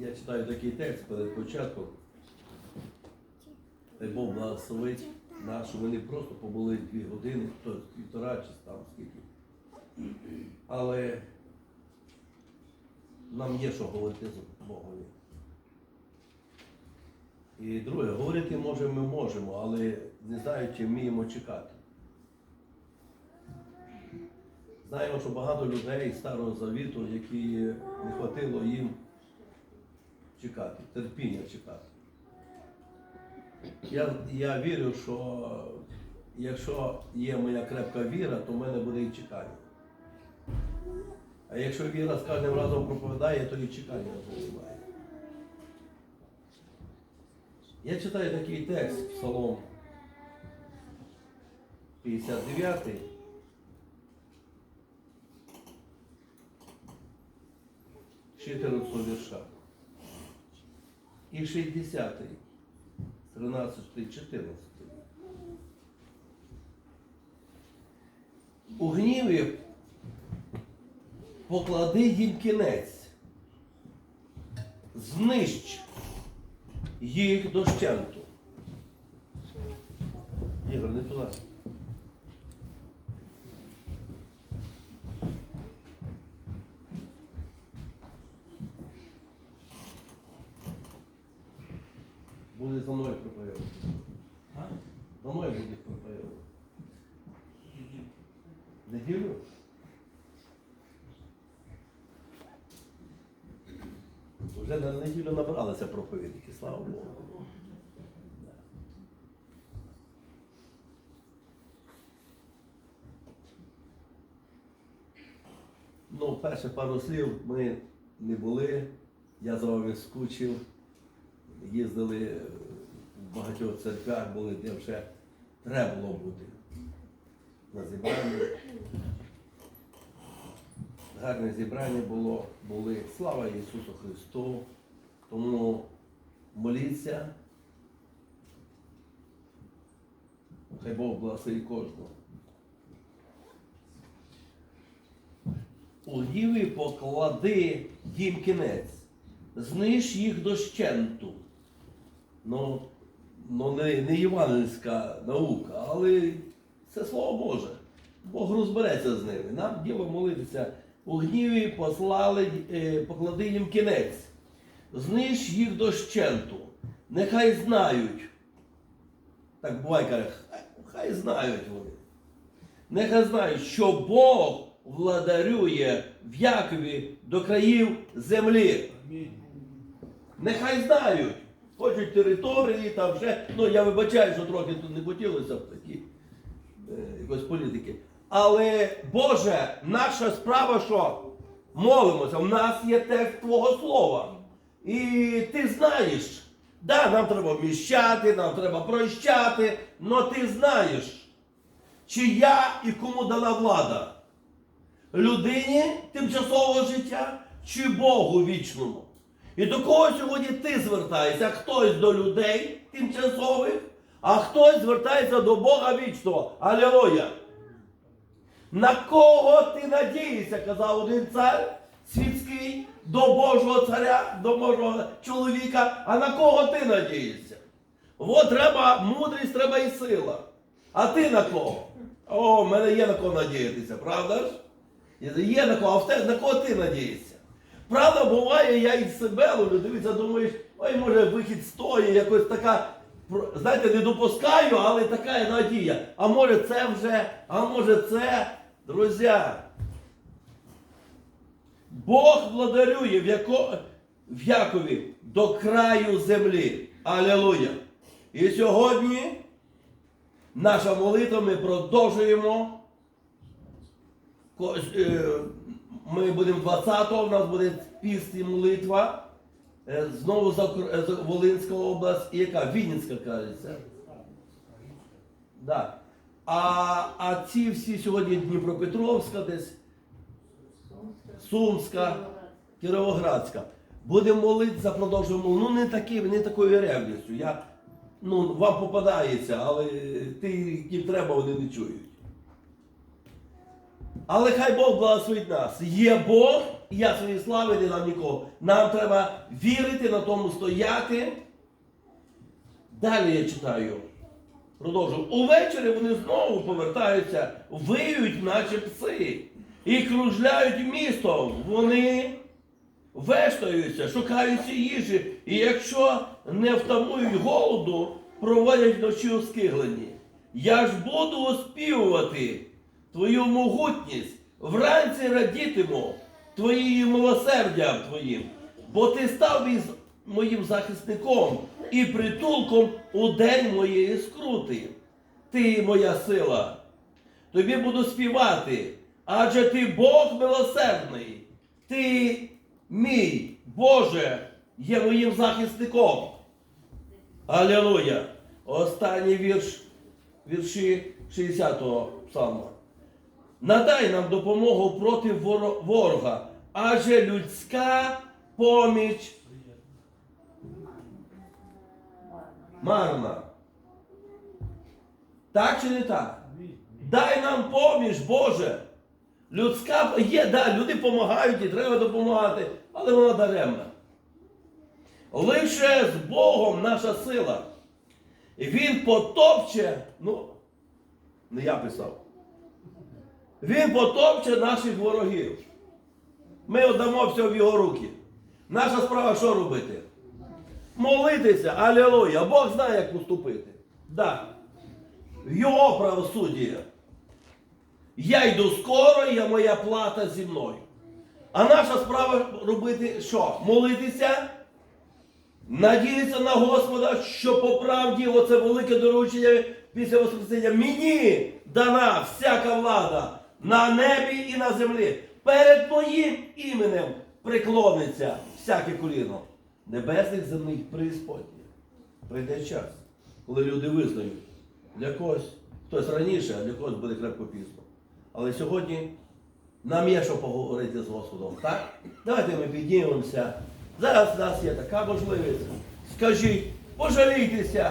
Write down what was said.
Я читаю такий текст перед початком. Дай Бог благословить щоб вони просто побули дві години, хто півтора чи там скільки. Але нам є що говорити з Богові. І друге, говорити може ми можемо, але не знаю, чи вміємо чекати. Знаємо, що багато людей старого завіту, які не хватило їм чекати, терпіння чекати. Я, я вірю, що якщо є моя крепка віра, то в мене буде і чекання. А якщо віра з кожним разом проповідає, то і чекання немає. Я читаю такий текст, Псалом 59. Чотирнадцятого вірша. І 60, 13, 14. У гніві поклади їм кінець, знищ їх дощенту. Ігор, не туди. Буде за мною За мною буде проповідати. Неділю? Вже на неділю набралися проповідники, слава Богу. Ну, перше пару слів ми не були. Я за вами скучив. Їздили багатьох церквях, були, де вже треба було бути. На зібранні. Гарне зібрання було, були. Слава Ісусу Христу. Тому моліться. Хай Бог благословить кожного. У гніві поклади їм кінець, зниж їх дощенту. Ну, ну не, не євангельська наука, але це слово Боже. Бог розбереться з ними. Нам діло молитися. У гніві послали, е, поклади їм кінець, зниж їх дощенту. Нехай знають. Так буває каже, хай, хай знають вони. Нехай знають, що Бог владарює в Якові до країв землі. Нехай знають. Хочуть території, там вже, ну я вибачаю, що трохи тут не хотілося б такі е, якось політики. Але Боже, наша справа що? Молимося, у нас є текст Твого Слова. І ти знаєш, да, нам треба вміщати, нам треба прощати, але ти знаєш, чия і кому дана влада. Людині тимчасового життя чи Богу вічному. І до кого сьогодні ти звертаєшся? Хтось до людей тимчасових, а хтось звертається до Бога вічного. Алілуя! На кого ти надієшся, казав один цар світський, до Божого царя, до Божого чоловіка, а на кого ти надієшся? От треба мудрість, треба і сила. А ти на кого? О, в мене є на кого надіятися, правда ж? Є на кого, а на кого ти надієшся? Правда, буває, я і себе ловлю, дивіться, думаєш, ой, може вихід стоїть, якось така, знаєте, не допускаю, але така надія. А може це вже, а може це, друзі. Бог владарює в, яко, в Якові до краю землі. Алілуя. І сьогодні наша молитва ми продовжуємо. Ми будемо 20-го, у нас буде піст і молитва. Е, Знову за е, за Волинська область, і яка? Вінницька, кажеться. Да. А, а ці всі сьогодні Дніпропетровська десь, Сумська, Кіровоградська. Будемо молитися, продовжуємо. Ну не такі, не такою ревністю. Я, ну, вам попадається, але ти, яким треба, вони не чують. Але хай Бог благословить нас. Є Бог, і я своєї слави не дам нікого. Нам треба вірити, на тому стояти. Далі я читаю. Продовжую. Увечері вони знову повертаються, виють, наче пси, і кружляють місто. Вони вештаються, шукаються їжі, і якщо не втамують голоду, проводять ночі у скигленні. Я ж буду оспівувати твою могутність, вранці радітиму твоїм милосердям твоїм, бо ти став із моїм захисником і притулком у день моєї скрути. Ти моя сила. Тобі буду співати, адже ти Бог милосердний. Ти мій Боже є моїм захисником. Алілуя! Останній вірш, вірші 60-го псалму. Надай нам допомогу проти ворога, адже людська поміч марна. Так чи не так? Дай нам поміч, Боже. Людська є, да, люди допомагають і треба допомагати, але вона даремна. Лише з Богом наша сила. І Він потопче, ну, не я писав. Він потопче наших ворогів. Ми віддамо все в його руки. Наша справа що робити? Молитися, алілуя. Бог знає, як поступити. Да. Його правосуддя. Я йду скоро, і моя плата зі мною. А наша справа робити що? Молитися, надіятися на Господа, що по правді оце велике доручення після Воскресення мені дана всяка влада на небі і на землі. Перед моїм іменем приклониться всяке коліно. Небесних земних преісподніх. Прийде час, коли люди визнають для когось, хтось раніше, а для когось буде крепко пізно. Але сьогодні нам є що поговорити з Господом, так? Давайте ми піднімемося. Зараз у нас є така можливість. Скажіть, пожалійтеся.